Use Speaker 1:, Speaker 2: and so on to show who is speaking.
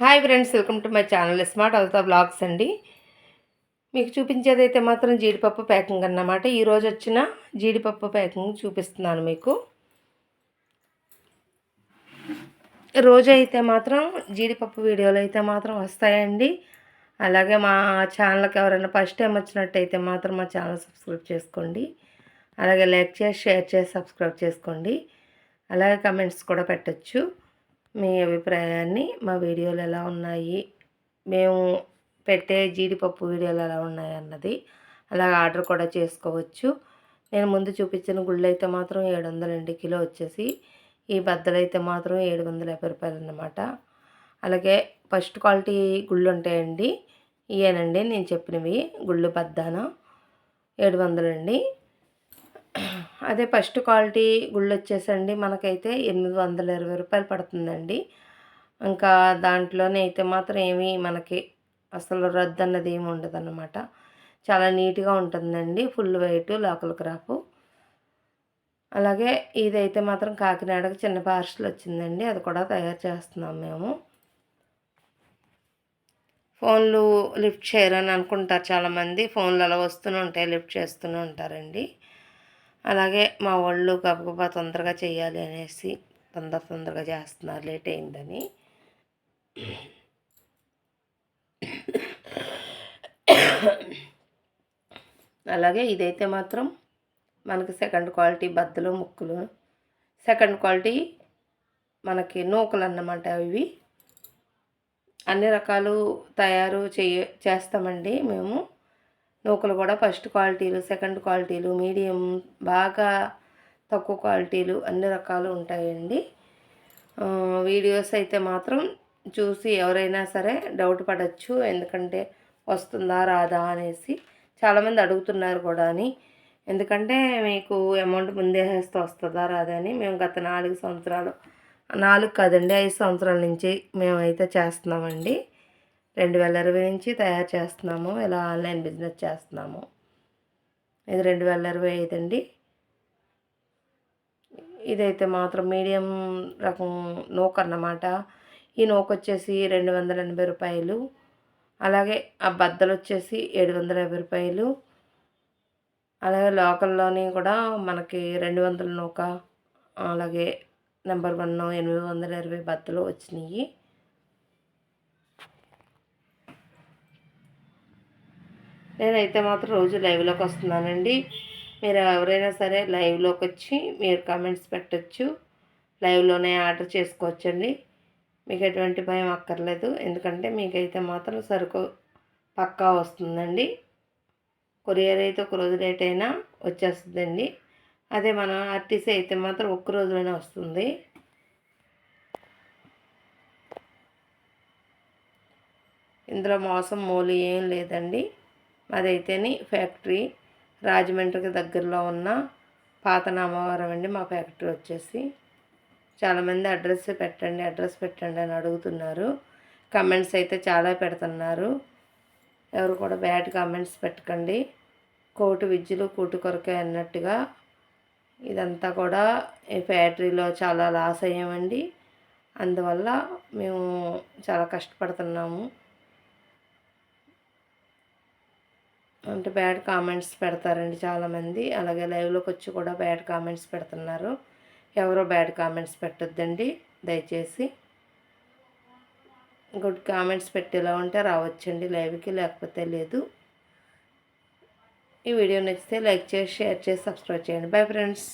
Speaker 1: Hi friends welcome to my channel smart అవుతా blogs అండి. మీకు చూపించేది అయితే మాత్రం జీడిపప్పు ప్యాకింగ్ అన్నమాట. ఈరోజు వచ్చిన జీడిపప్పు ప్యాకింగ్ చూపిస్తున్నాను మీకు. రోజు అయితే మాత్రం జీడిపప్పు వీడియోలు అయితే మాత్రం వస్తాయండి. అలాగే మా ఛానల్కి ఎవరైనా ఫస్ట్ టైం వచ్చినట్టయితే మాత్రం మా ఛానల్ సబ్స్క్రైబ్ చేసుకోండి. అలాగే లైక్ చేసి షేర్ చేసి సబ్స్క్రైబ్ చేసుకోండి. అలాగే కమెంట్స్ కూడా పెట్టచ్చు. మీ అభిప్రాయాన్ని మా వీడియోలు ఎలా ఉన్నాయి? మేము పెట్టే జీడిపప్పు వీడియోలు ఎలా ఉన్నాయి అన్నది అలాగే ఆర్డర్ కూడా చేసుకోవచ్చు. నేను ముందు చూపించిన గుళ్ళు అయితే మాత్రం ఏడు వందలండి కిలో వచ్చేసి ఈ బద్దలు అయితే మాత్రం ఏడు వందల యాభై రూపాయలు అన్నమాట. అలాగే ఫస్ట్ క్వాలిటీ గుళ్ళు ఉంటాయండి. ఇవేనండి నేను చెప్పినవి. గుళ్ళు బద్దాన ఏడు వందలండి అదే ఫస్ట్ క్వాలిటీ గుళ్ళు వచ్చేసండి మనకైతే ఎనిమిది వందల ఇరవై రూపాయలు పడుతుందండి. ఇంకా దాంట్లోనే అయితే మాత్రం ఏమీ మనకి అసలు రద్దు అన్నది ఏమి ఉండదు అనమాట చాలా నీట్గా ఉంటుందండి ఫుల్ వైట్ లోకల్ క్రాపు. అలాగే ఇదైతే మాత్రం కాకినాడకి చిన్న పార్సల్ వచ్చిందండి. అది కూడా తయారు చేస్తున్నాం మేము. ఫోన్లు లిఫ్ట్ చేయరని అనుకుంటారు చాలామంది. ఫోన్లు అలా వస్తూనే ఉంటాయి లిఫ్ట్ చేస్తూనే ఉంటారండి. అలాగే మా వాళ్ళు గబగబా తొందరగా చేయాలి అనేసి తొందర తొందరగా చేస్తున్నారు. లేట్ అయిందని. అలాగే ఇదైతే మాత్రం మనకి సెకండ్ క్వాలిటీ బద్దలు ముక్కులు. సెకండ్ క్వాలిటీ మనకి నూకలు అన్నమాట ఇవి అన్ని రకాలు తయారు చేయ చేస్తామండి మేము. నూకలు కూడా ఫస్ట్ క్వాలిటీలు సెకండ్ క్వాలిటీలు మీడియం బాగా తక్కువ క్వాలిటీలు అన్ని రకాలు ఉంటాయండి. వీడియోస్ అయితే మాత్రం చూసి ఎవరైనా సరే డౌట్ పడవచ్చు ఎందుకంటే వస్తుందా రాదా అనేసి చాలామంది అడుగుతున్నారు కూడా అని ఎందుకంటే మీకు అమౌంట్ ముందే వేస్తే వస్తుందా రాదా అని మేము గత నాలుగు సంవత్సరాలు నాలుగు కాదండి ఐదు సంవత్సరాల నుంచి మేమైతే చేస్తున్నామండి. రెండు వేల ఇరవై నుంచి తయారు చేస్తున్నాము. ఇలా ఆన్లైన్ బిజినెస్ చేస్తున్నాము. ఇది రెండు వేల ఇరవై ఐదు అండి. ఇదైతే మాత్రం మీడియం రకం నూక అన్నమాట. ఈ నూక వచ్చేసి రెండు వందల ఎనభై రూపాయలు. అలాగే ఆ బద్దలు వచ్చేసి ఏడు వందల యాభై రూపాయలు. అలాగే లోకల్లోని కూడా మనకి రెండు వందల నూక అలాగే నెంబర్ వన్ ఎనిమిది వందల ఇరవై బద్దలు వచ్చినాయి. నేనైతే మాత్రం రోజు లైవ్లోకి వస్తున్నానండి. మీరు ఎవరైనా సరే లైవ్లోకి వచ్చి మీరు కామెంట్స్ పెట్టచ్చు. లైవ్లోనే ఆర్డర్ చేసుకోవచ్చండి. మీకు ఎటువంటి భయం అక్కర్లేదు. ఎందుకంటే మీకైతే మాత్రం సరుకు పక్కా వస్తుందండి. కొరియర్ అయితే ఒక రోజు లేట్ అయినా వచ్చేస్తుందండి. అదే మన ఆర్టీసీ అయితే మాత్రం ఒక్క రోజులోనే వస్తుంది. ఇందులో మోసం మూలి ఏం లేదండి. మాదైతేని ఫ్యాక్టరీ రాజమండ్రికి దగ్గరలో ఉన్న పాత నామవరం అండి మా ఫ్యాక్టరీ వచ్చేసి. చాలామంది అడ్రస్ పెట్టండి అడ్రస్ పెట్టండి అని అడుగుతున్నారు. కమెంట్స్ అయితే చాలా పెడుతున్నారు. ఎవరు కూడా బ్యాడ్ కామెంట్స్ పెట్టకండి. కోటి విద్యలు కూటి కొరకే అన్నట్టుగా ఇదంతా కూడా ఈ ఫ్యాక్టరీలో చాలా లాస్ అయ్యామండి. అందువల్ల మేము చాలా కష్టపడుతున్నాము. అంటే బ్యాడ్ కామెంట్స్ పెడతారండి చాలామంది. అలాగే లైవ్లోకి వచ్చి కూడా బ్యాడ్ కామెంట్స్ పెడుతున్నారు. ఎవరో బ్యాడ్ కామెంట్స్ పెట్టొద్దండి. దయచేసి గుడ్ కామెంట్స్ పెట్టేలా ఉంటే రావచ్చండి లైవ్కి లేకపోతే లేదు. ఈ వీడియో నచ్చితే లైక్ చేసి షేర్ చేసి సబ్స్క్రైబ్ చేయండి. Bye friends.